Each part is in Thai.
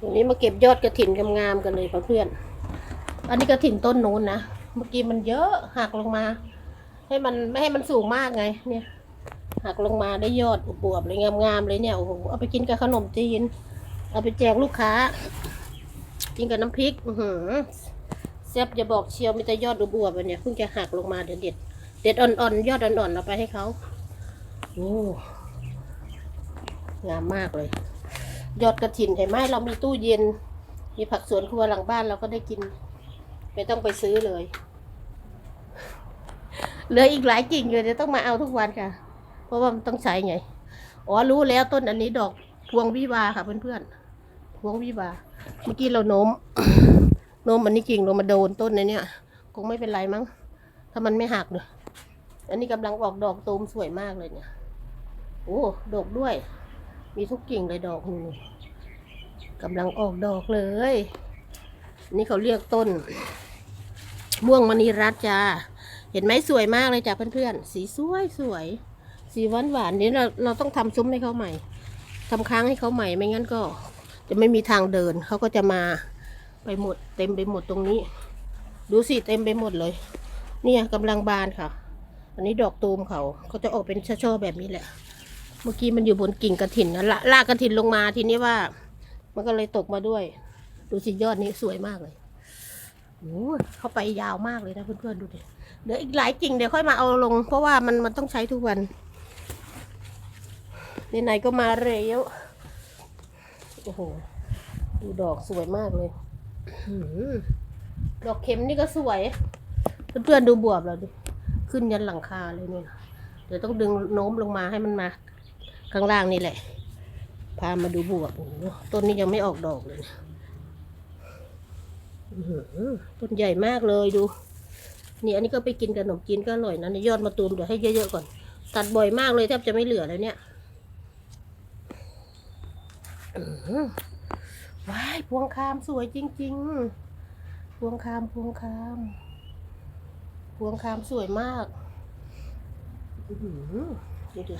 วันนี้มาเก็บยอดกระถินงามๆกันเลยเพื่อนๆอันนี้กระถินต้นนู้นนะ เมื่อกี้มันเยอะหักลงมา ให้มันไม่ให้มันสูงมากไง เนี่ยหักลงมาได้ยอดอบวบเลยงามๆเลยเนี่ยโอ้โหเอาไปกินกับขนมจีน เอาไปแจกลูกค้า กินกับน้ำพริกอือหือแซ่บจะบอกเชียวมีแต่ยอดอบวบเนี่ยเพิ่งจะหักลงมาเด็ดเด็ดเด็ดอ่อนๆยอดอ่อนๆเอาไปให้เขาโอ้งามมากเลย ยอดกระถินเห็นไหมเรามีตู้เย็น มีผักสวนครัวหลังบ้านเราก็ได้กิน ไม่ต้องไปซื้อเลยเหลืออีกหลายกิ่งเลยจะต้องมาเอาทุกวันค่ะ เพราะว่ามันต้องใช้ไงอ๋อรู้แล้วต้นอันนี้ดอกพวงวิวาค่ะเพื่อนๆพวงวิวา เมื่อกี้เราโน้มโน้มอันนี้กิ่งลงมาโดนต้นในเนี้ยคงไม่เป็นไรมั้ง ถ้ามันไม่หักเนอะอันนี้กำลังออกดอกตูมสวยมากเลยเนี่ยโอ้ดอกด้วย มีทุกกิ่งเลยดอกนี่กำลังออกดอกเลย นี่เขาเรียกต้น ม่วงมณีรัตจ้า เห็นไหมสวยมากเลยจ้ะเพื่อนๆ สีสวยสวย สีหวานหวานนี้เราเราต้องทำซุ้มให้เขาใหม่ทำค้างให้เขาใหม่ไม่งั้นก็ จะไม่มีทางเดินเขาก็จะมาไปหมด เต็มไปหมดตรงนี้ ดูสิเต็มไปหมดเลย เนี่ยกำลังบานค่ะ อันนี้ดอกตูมเขาเขาจะออกเป็นช่อๆแบบนี้แหละ เมื่อกี้มันอยู่บนกิ่งกระถินนะละลากกระถินลงมาทีนี้ว่า มันก็เลยตกมาด้วย ดูสิยอดนี้สวยมากเลยโอ้เขาไปยาวมากเลยนะเพื่อนๆดูดิเดี๋ยวอีกหลายกิ่งเดี๋ยวค่อยมาเอาลง เพราะว่ามันมันต้องใช้ทุกวันไหนๆก็มาเร็วโอ้โหดูดอกสวยมากเลยดอกเข็มนี่ก็สวย เพื่อนๆดูบวบเราดิขึ้นยันหลังคาเลยเนี่ยเดี๋ยวต้องดึงโน้มลงมาให้มันมา ข้างล่างนี่แหละ พามาดูบวบโอ้โหต้นนี้ยังไม่ออกดอกเลยต้นใหญ่มากเลยดู นี่อันนี้ก็ไปกินกับขนมจีนก็อร่อยนะยอดมะตูมเดี๋ยวให้เยอะๆก่อน ตัดบ่อยมากเลยแทบจะไม่เหลือแล้วเนี่ยว้ายพวงคามสวยจริง ๆ พวงคามพวงคาม พวงคามสวยมากอือหือดูดิ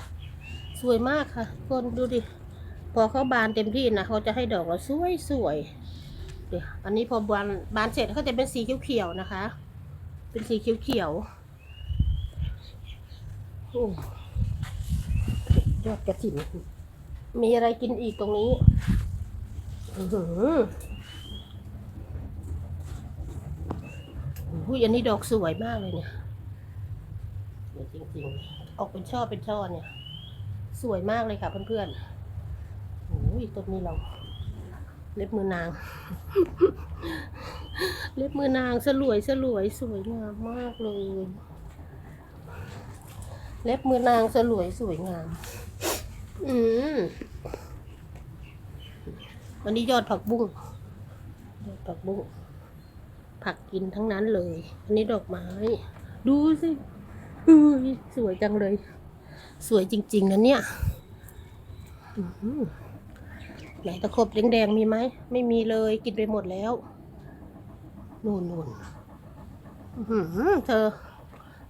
สวยมากค่ะคนดูดิ พอเขาบานเต็มที่นะเขาจะให้ดอกเราสวยสวยเดี๋ยวอันนี้พอบานบานเสร็จเขาจะเป็นสีเขียวๆนะคะ เป็นสีเขียวๆโอ้ยอดกระถิ่นมีอะไรกินอีกตรงนี้อื้อหืออุ้ยอันนี้ดอกสวยมากเลยเนี่ยจริงๆ ออกเป็นช่อเป็นช่อเนี่ย สวยมากเลยค่ะเพื่อนๆโอ้ยต้นนี้เรา เล็บมือนาง เล็บมือนางสลวยสลวยสวยงามมากเลย เล็บมือนางสลวยสวยงาม อืมวันนี้ยอดผักบุ้งยอดผักบุ้งผักกินทั้งนั้นเลย อันนี้ดอกไม้ ดูสิอุ้ยสวยจังเลย สวยจริง ๆนะเนี่ยไหนตะขบแดงๆมีไหม ไม่มีเลย กินไปหมดแล้ว นูนนูนเธอ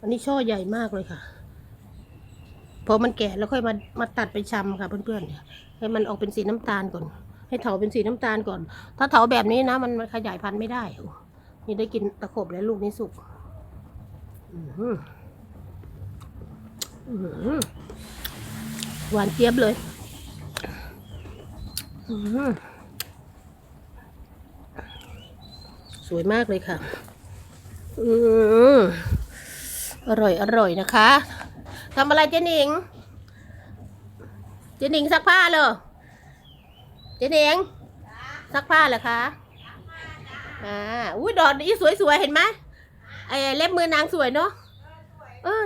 อันนี้ช่อใหญ่มากเลยค่ะ พอมันแก่แล้วค่อยมามาตัดไปชำค่ะเพื่อนๆ ให้มันออกเป็นสีน้ำตาลก่อน ให้เถาเป็นสีน้ำตาลก่อน ถ้าเถาแบบนี้นะ มันขยายพันธุ์ไม่ได้ นี่ได้กินตะขบแล้วลูกนี้สุก อือ หวานเจี๊ยบเลยสวยมากเลยค่ะอืมอร่อยอร่อยนะคะทำอะไรเจนิง เจนิงซักผ้าเหรอเจนิงซักผ้าเหรอคะอ่าอุ้ยดอกนี้สวยๆ เห็นไหมไอ้เล็บมือนางสวยเนาะเออ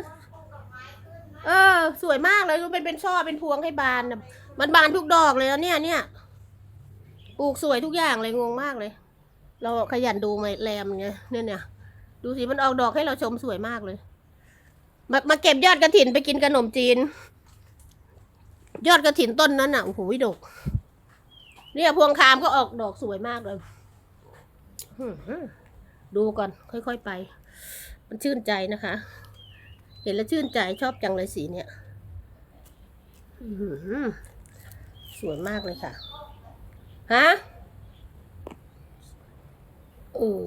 เออ สวยมากเลยมันเป็นเป็นช่อเป็นพวงให้บานนะมันบานทุกดอกเลยแล้วเนี่ยเนี่ยปลูกสวยทุกอย่างเลยงงมากเลย เราขยันดูมาแรมไงเนี่ยเนี่ยดูสิมันออกดอกให้เราชมสวยมากเลย มามาเก็บยอดกระถินไปกินขนมจีน ยอดกระถินต้นนั้นอะโอ้โหดก เนี่ยพวงคามก็ออกดอกสวยมากเลยดูก่อนค่อยๆไป มันชื่นใจนะคะ เห็นแล้วชื่นใจชอบจังเลยสีเนี่ยสวยมากเลยค่ะ ฮะอือ